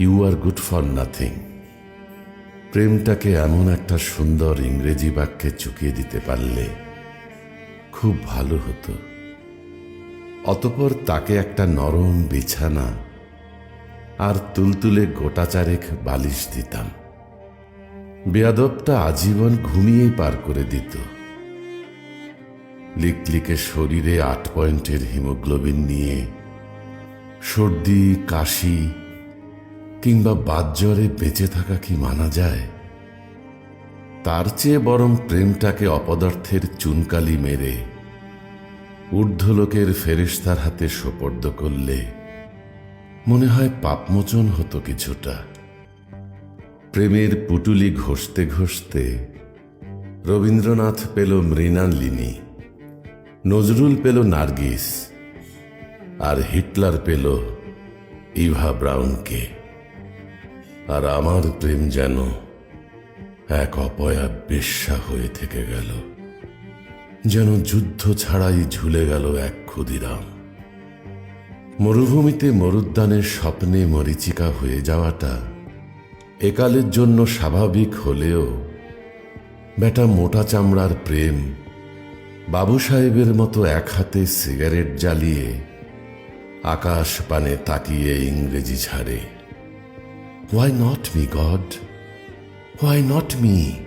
You are good for nothing প্রেমটাকে এমন একটা সুন্দর ইংরেজি বাক্যে চুকিয়ে দিতে পারলে খুব ভালো হতো। অতপর তাকে একটা নরম বিছানা আর তুলতুলে গোটা চারেক বালিশ দিতাম। বেয়াদবটা আজীবন ঘুমিয়েই পার করে দিত। লিকলিকে শরীরে আট পয়েন্টের হিমোগ্লোবিন নিয়ে সর্দি, কাশি কিংবা বাতজ্বরে বেঁচে থাকা কি মানা যায়? তার চেয়ে বরং প্রেমটাকে অপদার্থের চুনকালি মেরে ঊর্ধ্বলোকের ফেরিস্তার হাতে সোপর্দ করলে মনে হয় পাপমোচন হতো কিছুটা। প্রেমের পুটুলি ঘষতে ঘষতে রবীন্দ্রনাথ পেল মৃণালিনী, নজরুল পেল নার্গিস আর হিটলার পেল ইভা ব্রাউনকে। আর আমার প্রেম যেন এক অপয়া বেশ্যা হয়ে থেকে গেল, যেন যুদ্ধ ছাড়াই ঝুলে গেল এক ক্ষুদিরাম। মরুভূমিতে মরুদ্যানের স্বপ্নে মরিচিকা হয়ে যাওয়াটা একালের জন্য স্বাভাবিক হলেও বেটা মোটা চামড়ার প্রেম, বাবু সাহেবের মতো এক হাতে সিগারেট জ্বালিয়ে আকাশ পানে তাকিয়ে ইংরেজি ছাড়ে। Why not me, God? Why not me?